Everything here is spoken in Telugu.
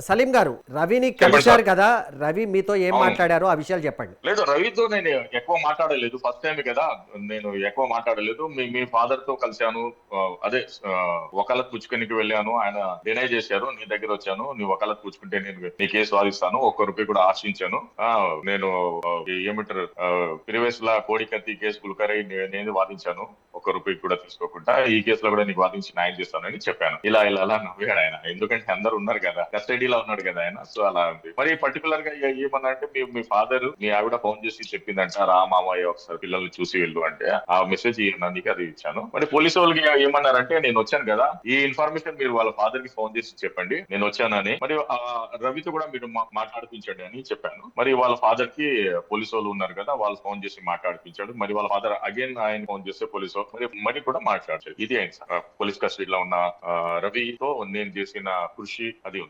సలీం గారు రవిని కలిశారు కదా రవి మీతో ఏం మాట్లాడారో ఆ విషయాలు చెప్పండి. లేదు రవితో నేను ఎక్కువ మాట్లాడలేదు. ఫస్ట్ టైం కదా నేను ఎక్కువ మాట్లాడలేదు. మీ మీ ఫాదర్తో కలిశాను అదే వకాలత్ పుచ్చుకునికి వెళ్ళాను. ఆయన డినై చేశారు. నీ దగ్గర వచ్చాను. నీ వకాలత్ పుచ్చుకుంటే నేను నీ కేసు వాదిస్తాను ఒక్క రూపాయి కూడా ఆశించాను. నేను ఏమంటారు ప్రివేస్ లా కోడికత్తి కేసు గుల్కరై నే- నేను వాదించాను. ఒక రూపాయి కూడా తీసుకోకుండా ఈ కేసులో కూడా నీకు వాదించి న్యాయం చేస్తానని చెప్పాను. ఇలా ఇలా అలా నవ్వాడు ఆయన. ఎందుకంటే అందరు ఉన్నారు కదా. కస్టడీలో ఉన్నాడు కదా ఆయన. సో అలా ఉంది. మరి పర్టికులర్గా ఏమన్నా అంటే మీ మీ ఫాదర్ మీ ఆవిడ ఫోన్ చేసి చెప్పిందంట రా మామయ్య ఒకసారి పిల్లల్ని చూసి వెళ్ళు అంటే. ఆ మెసేజ్ నీకు అది ఇచ్చాను. మరి పోలీసు వాళ్ళకి ఏమన్నారంటే నేను వచ్చాను కదా. ఈ ఇన్ఫర్మేషన్ మీరు వాళ్ళ ఫాదర్కి ఫోన్ చేసి చెప్పండి. నేను వచ్చానని. మరి ఆ రవితో కూడా మీరు మాట్లాడిపించండి అని చెప్పాను. మరి వాళ్ళ ఫాదర్కి పోలీసు వాళ్ళు ఉన్నారు కదా. వాళ్ళు ఫోన్ చేసి మాట్లాడిపించాడు. మరి వాళ్ళ ఫాదర్ అగైన్ ఆయన ఫోన్ చేస్తే పోలీసు వాళ్ళు మరి మరి కూడా మాట్లాడలేదు. ఇది అయింది సార్ పోలీస్ కస్టడీలో ఉన్న ఆ, రవితో నేను చేసిన కృషి అది ఉంది.